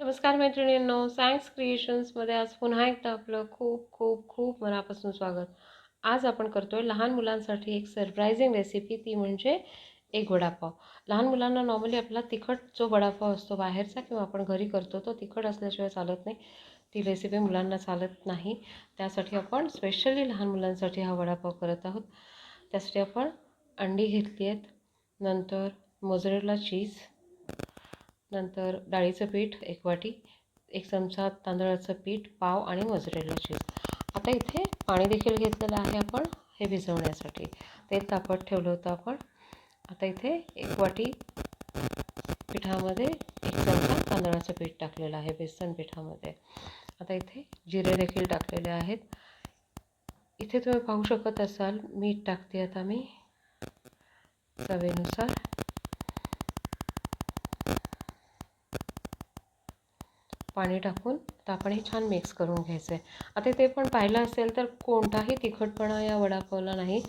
नमस्कार मैत्रिणींनो सायन्स क्रिएशन्समध्ये आज पुन्हा एकदा आपलं खूप खूप खूप मनापासून स्वागत. आज आपण करतो आहे लहान मुलांसाठी एक सरप्रायझिंग रेसिपी ती म्हणजे एक वडापाव. लहान मुलांना नॉर्मली आपला तिखट जो वडापाव असतो बाहेरचा किंवा आपण घरी करतो तो तिखट असल्याशिवाय चालत नाही. ती रेसिपी मुलांना चालत नाही. त्यासाठी आपण स्पेशली लहान मुलांसाठी हा वडापाव करत आहोत. त्यासाठी आपण अंडी घेतली आहेत. नंतर मोजरेला चीज नंतर डाळीचं पीठ एक वाटी एक चमचा तांदळाचं पीठ पाव आणि मोजरेला चीज आता इथे पाणी देखील घेतलेलं आहे आपण हे भिजवण्यासाठी. ते तापत ठेवलं होतं आपण. आता इथे एक वाटी पिठामध्ये एक चमचा तांदळाचं पीठ टाकलेलं आहे बेसन पिठामध्ये. आता इथे जिरे देखील टाकलेले आहेत. इथे तुम्ही पाहू शकत असाल मीठ टाकते आता मी. चवीनुसार. पाणी टाकून आता आपण हे छान मिक्स करून घ्यायचं आहे आता ते पण पाहिलं असेल तर कोणताही तिखटपणा या वडापावला नाही.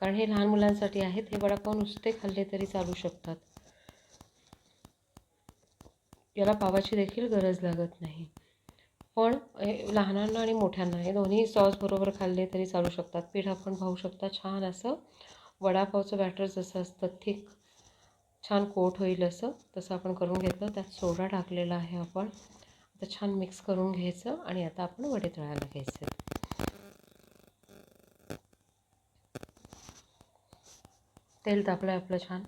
कारण हे लहान मुलांसाठी आहेत हे वडापाव नुसते खाल्ले तरी चालू शकतात. याला पावाची देखील गरज लागत नाही. पण हे लहानांना आणि मोठ्यांना हे दोन्ही सॉस बरोबर खाल्ले तरी चालू शकतात. पीठ आपण पाहू शकता छान असं वडापावचं बॅटर जसं असतं थिक छान कोट होईल असं तसं आपण करून घेतलं. त्यात सोडा टाकलेला आहे आपण. आता छान मिक्स करून घ्यायचं आणि आता आपण वडे तळायला घ्यायचे. तेल तापलं आपलं छान.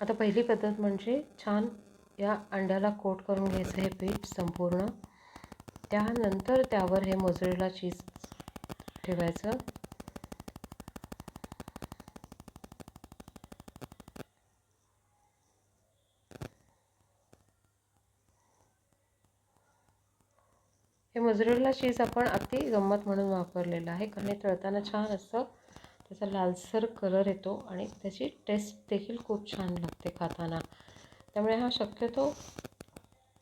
आता पहिली पद्धत म्हणजे छान या अंड्याला कोट करून घ्यायचं हे पीठ संपूर्ण. त्यानंतर त्यावर हे मोजरेला चीज ठेवायचं. हे मोझरेला चीज आपण अति गंमत म्हणून वापरलेलं आहे. कारण हे तळताना छान असतं त्याचा लालसर कलर येतो आणि त्याची टेस्ट देखील खूप छान लागते खाताना. त्यामुळे हा शक्यतो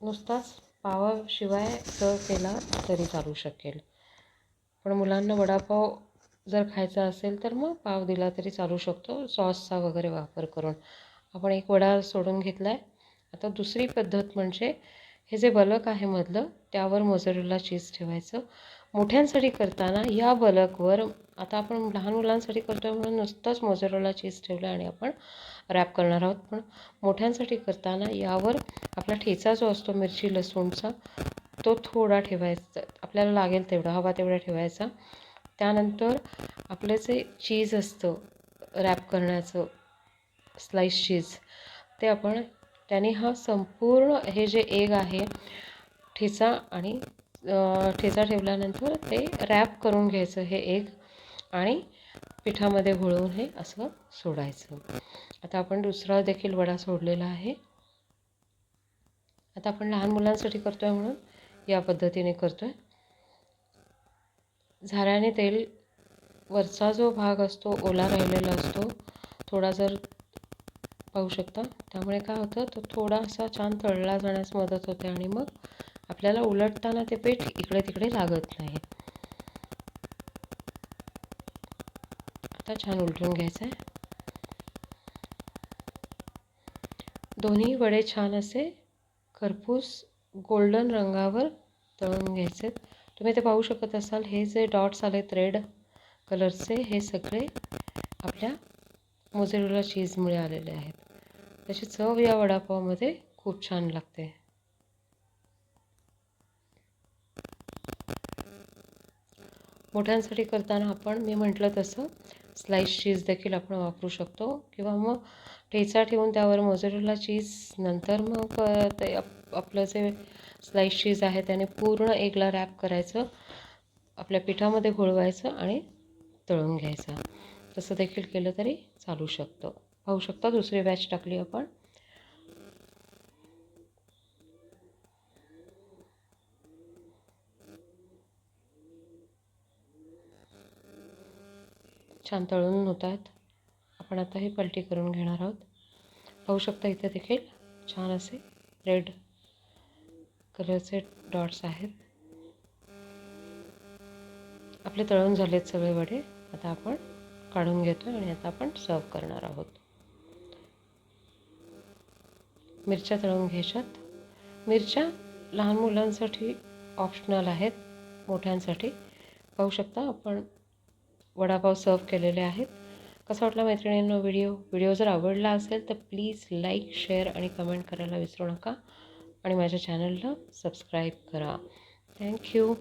नुसताच पावाशिवाय सर्व केला तरी चालू शकेल. पण मुलांना वडापाव जर खायचा असेल तर मग पाव दिला तरी चालू शकतो. सॉसचा वगैरे वापर करून. आपण एक वडा सोडून घेतला आहे आता दुसरी पद्धत म्हणजे हे जे बलक आहे मधलं त्यावर मोझरेला चीज ठेवायचं. मोठ्यांसाठी करताना या बलकवर आता आपण लहान मुलांसाठी करतो म्हणून नुसतंच मोझरेला चीज ठेवलं आणि आपण रॅप करणार आहोत. पण मोठ्यांसाठी करताना यावर आपला ठेचा जो असतो मिरची लसूणचा तो थोडा ठेवायचा. आपल्याला लागेल तेवढा हवा तेवढा ठेवायचा. त्यानंतर आपलं जे चीज असतं रॅप करण्याचं स्लाईस चीज ते आपण त्याने हा संपूर्ण हे जे एग आहे ठेचा आणि ठेचा ठेवल्यानंतर ते रॅप करून घ्यायचं हे एग आणि पिठामध्ये घोळवून हे असं सोडायचं. आता आपण दुसरा देखील वडा सोडलेला आहे. आता आपण लहान मुलांसाठी करतो आहे म्हणून या पद्धतीने करतो आहे झाऱ्याने तेल वरचा जो भाग असतो ओला राहिलेला असतो थोडा जर पाहू शकता. त्यामुळे काय होतं तो थोडा असा छान तळला जाण्यास मदत होते आणि मग आपल्याला उलटताना ते पीठ इकडे तिकडे लागत नाही. आता छान उलटून घ्यायचं आहे. दोन्ही वडे छान असे खरपूस गोल्डन रंगावर तळून घ्यायचे तुम्ही ते पाहू शकत असाल हे जे डॉट्स आलेत रेड कलरचे हे सगळे आपल्या मोझेरोला चीजमुळे आलेले आहेत. त्याची चव या वडापावमध्ये खूप छान लागते. मोठ्यांसाठी करताना आपण मी म्हटलं तसं स्लाईस चीज देखील आपण वापरू शकतो. किंवा मग ठेचा ठेवून त्यावर मोझरेला चीज नंतर मग ते आपलं जे स्लाईस चीज आहे त्याने पूर्ण एकला रॅप करायचं आपल्या पिठामध्ये घोळवायचं आणि तळून घ्यायचं. तसं देखील केलं तरी चालू शकतं. पाहू शकता दुसरी बॅच टाकली आपण. छान तळून होत आहेत. आपण आता हे पलटी करून घेणार आहोत. पाहू शकता इथे देखील छान असे रेड कलरचे डॉट्स आहेत. आपले तळून झालेत सगळे वडे. आता आपण काढून घेतो आणि आता आपण सर्व करणार आहोत. मिरच्या तळून घ्यायच्यात. मिरच्या लहान मुलांसाठी ऑप्शनल आहेत मोठ्यांसाठी. पाहू शकता आपण वडापाव सर्व केलेले आहेत. कसा वाटला मैत्रिणींनो व्हिडिओ व्हिडिओ जर आवडला असेल तर प्लीज लाईक शेअर आणि कमेंट करायला विसरू नका. आणि माझ्या चॅनलला सबस्क्राईब करा. थँक्यू